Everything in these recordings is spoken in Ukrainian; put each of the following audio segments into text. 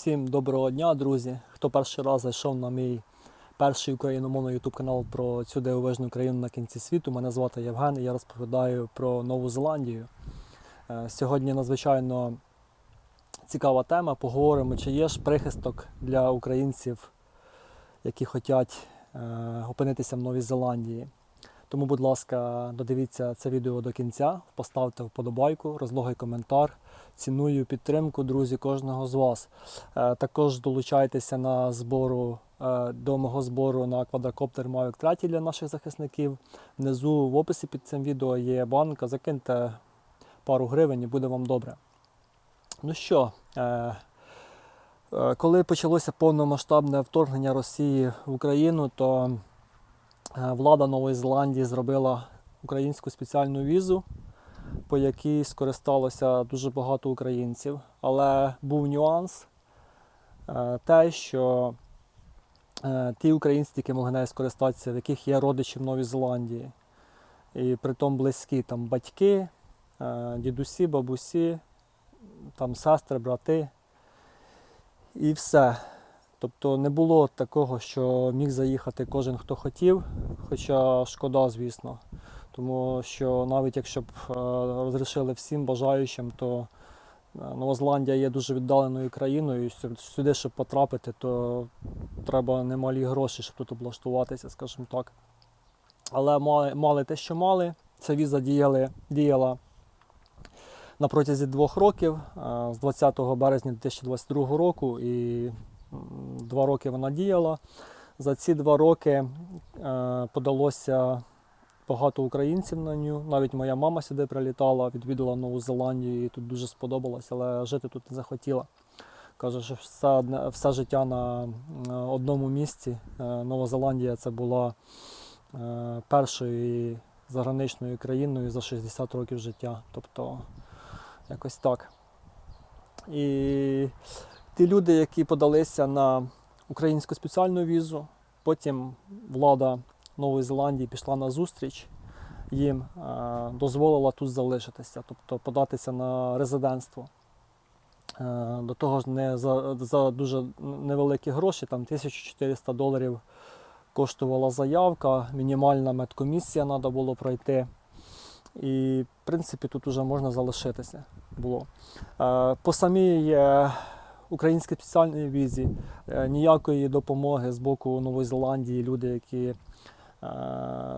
Всім доброго дня, друзі. Хто перший раз зайшов на мій перший україномовний YouTube канал про цю дивовижну країну на кінці світу. Мене звати Євген і я розповідаю про Нову Зеландію. Е, Сьогодні надзвичайно цікава тема. Поговоримо, чи є ж прихисток для українців, які хочуть е, опинитися в Новій Зеландії. Тому, будь ласка, додивіться це відео до кінця, поставте вподобайку, розлогий коментар. Ціную підтримку, друзі, кожного з вас. Е, Також долучайтеся на збору е, до мого збору на квадрокоптер Mavic 3 для наших захисників. Внизу в описі під цим відео є банка. Закиньте пару гривень і буде вам добре. Ну що, е, коли почалося повномасштабне вторгнення Росії в Україну, то влада Нової Зеландії зробила українську спеціальну візу по якій скористалося дуже багато українців. Але був нюанс е, те, що е, ті українці, які могли нею скористатися, в яких є родичі в Новій Зеландії, і притом близькі там батьки, е, дідусі, бабусі, там сестри, брати і все. Тобто не було такого, що міг заїхати кожен, хто хотів, хоча шкода, звісно. Тому що навіть якщо б е, розрішили всім бажаючим, то е, Нова Зеландія є дуже віддаленою країною. Сюди, щоб потрапити, то треба немалі гроші, щоб тут облаштуватися, скажімо так. Але мали, мали те, що мали. Ця віза діяли, діяла на протязі двох років, е, з 20 березня 2022 року, і два роки вона діяла. За ці два роки подалося багато українців на ню. Навіть моя мама сюди прилітала, відвідала Нову Зеландію, і тут дуже сподобалось, але жити тут не захотіла. Каже, що все, все життя на е, одному місці. Е, Нова Зеландія це була е, першою заграничною країною за 60 років життя. Тобто якось так. І ті люди, які подалися на українську спеціальну візу, потім влада Нової Зеландії пішла на зустріч, їм е, дозволила тут залишитися, тобто податися на резидентство. Е, До того ж, не за, за дуже невеликі гроші, там 1400 доларів коштувала заявка, мінімальна медкомісія треба було пройти. І, в принципі, тут вже можна залишитися було. Е, По самій українській спеціальній візі ніякої допомоги з боку Нової Зеландії люди, які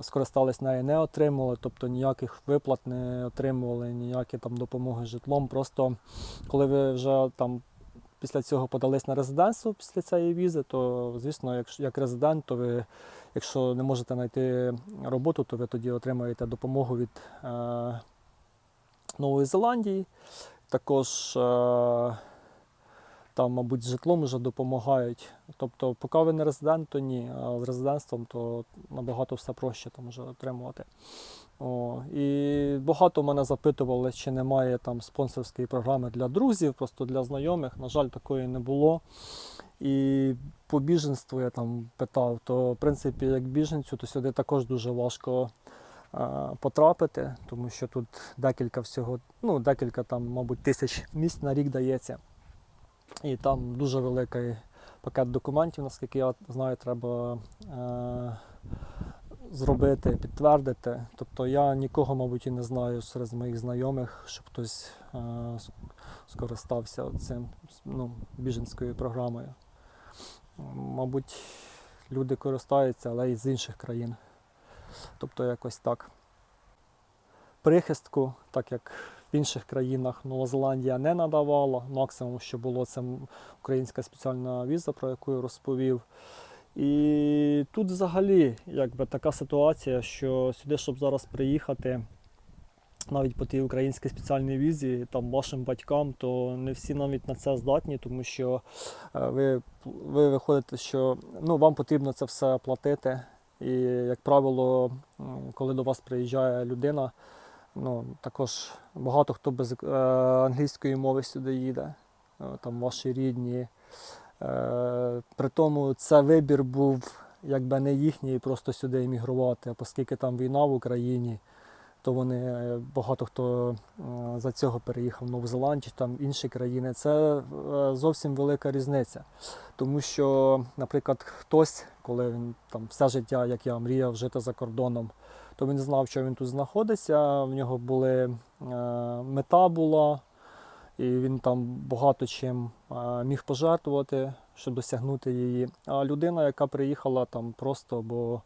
скористались нею, не отримували, тобто ніяких виплат не отримували, ніякі там допомоги житлом. Просто коли ви вже там після цього подались на резидентство після цієї візи, то звісно, як, як резидент, то ви, якщо не можете знайти роботу, то ви тоді отримаєте допомогу від е, Нової Зеландії. Також е, там, мабуть, з житлом вже допомагають. Тобто, поки ви не резидент, то ні. А з резидентством то набагато все проще там вже отримувати. О, і багато мене запитували, чи немає там спонсорської програми для друзів, просто для знайомих. На жаль, такої не було. І по біженству я там питав, то в принципі, як біженцю, то сюди також дуже важко е, потрапити, тому що тут декілька всього, ну, декілька там, мабуть, тисяч місць на рік дається. І там дуже великий пакет документів, наскільки я знаю, треба е, зробити, підтвердити. Тобто я нікого, мабуть, і не знаю серед моїх знайомих, щоб хтось е, скористався цим ну, біженською програмою. Мабуть, люди користаються, але і з інших країн. Тобто якось так. Прихистку, так як в інших країнах Нова Зеландія не надавала. Максимум, що було, це українська спеціальна віза, про яку я розповів. І тут взагалі якби, така ситуація, що сюди, щоб зараз приїхати, навіть по тій українській спеціальній візі, там вашим батькам, то не всі навіть на це здатні, тому що е, ви, ви виходите, що ну, вам потрібно це все платити. І, як правило, коли до вас приїжджає людина, ну, також багато хто без е, англійської мови сюди їде, е, там ваші рідні. Е, при тому це вибір був якби не їхній, просто сюди емігрувати, оскільки там війна в Україні. то вони багато хто за цього переїхав в Нову Зеландію, там інші країни. Це зовсім велика різниця. Тому що, наприклад, хтось, коли він там все життя, як я мріяв жити за кордоном, то він знав, що він тут знаходиться. В нього були е, мета була, і він там багато чим е, міг пожертвувати, щоб досягнути її. А людина, яка приїхала там просто, бо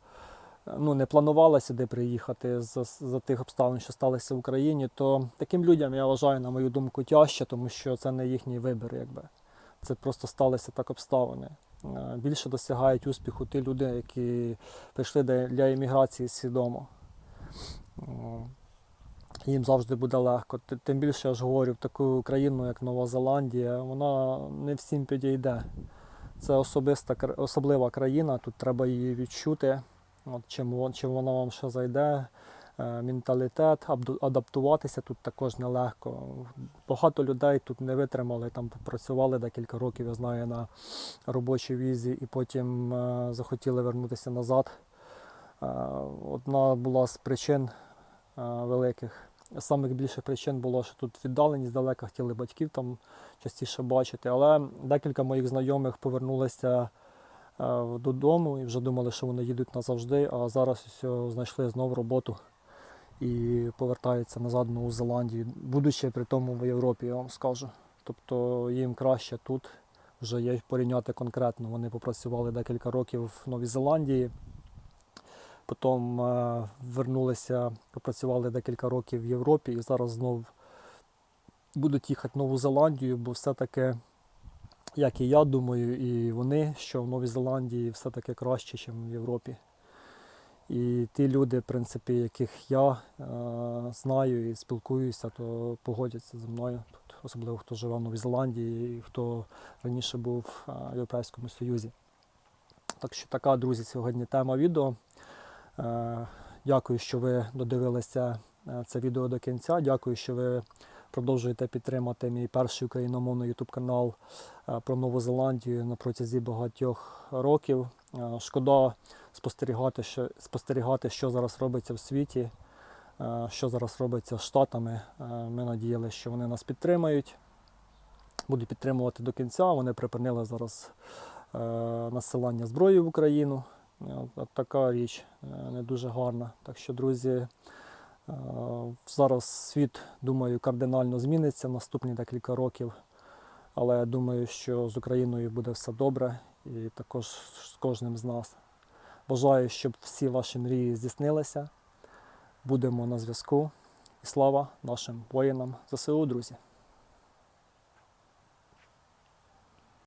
е, ну, не планувала сюди приїхати за, за тих обставин, що сталися в Україні, то таким людям я вважаю, на мою думку, тяжче, тому що це не їхній вибір, якби. Це просто сталися так обставини. Е, Більше досягають успіху ті люди, які прийшли для імміграції свідомо. Їм завжди буде легко. Тим більше я ж говорю, в таку країну, як Нова Зеландія, вона не всім підійде. Це особиста, особлива країна, тут треба її відчути. От, чим, чим вона вам ще зайде, е, менталітет, адаптуватися тут також нелегко. Багато людей тут не витримали, там попрацювали декілька років, я знаю, на робочій візі, і потім е, захотіли вернутися назад. Е, Одна була з причин е, великих. Самих більших причин було, що тут віддаленість далека, хотіли батьків там частіше бачити. Але декілька моїх знайомих повернулися е, додому і вже думали, що вони їдуть назавжди, а зараз знайшли знову роботу і повертаються назад в Нову Зеландію, будучи при тому в Європі, я вам скажу. Тобто їм краще тут вже є порівняти конкретно. Вони попрацювали декілька років в Новій Зеландії. Потім е, вернулися, попрацювали декілька років в Європі і зараз знов будуть їхати в Нову Зеландію, бо все-таки, як і я думаю, і вони, що в Новій Зеландії все-таки краще, ніж в Європі. І ті люди, в принципі, яких я е, знаю і спілкуюся, то погодяться зі мною. Тут, особливо хто живе в Новій Зеландії і хто раніше був е, в Європейському Союзі. Так що така, друзі, сьогодні тема відео. Е, Дякую, що ви додивилися е, це відео до кінця. Дякую, що ви продовжуєте підтримати мій перший україномовний YouTube канал е, про Нову Зеландію на протязі багатьох років. Е, Шкода спостерігати, що, спостерігати, що зараз робиться в світі, е, що зараз робиться з Штатами. Ми надіялися, що вони нас підтримають, будуть підтримувати до кінця. Вони припинили зараз насилання зброї в Україну. Така річ не дуже гарна. Так що, друзі, зараз світ, думаю, кардинально зміниться наступні декілька років. Але я думаю, що з Україною буде все добре і також з кожним з нас. Бажаю, щоб всі ваші мрії здійснилися. Будемо на зв'язку. І слава нашим воїнам ЗСУ, друзі!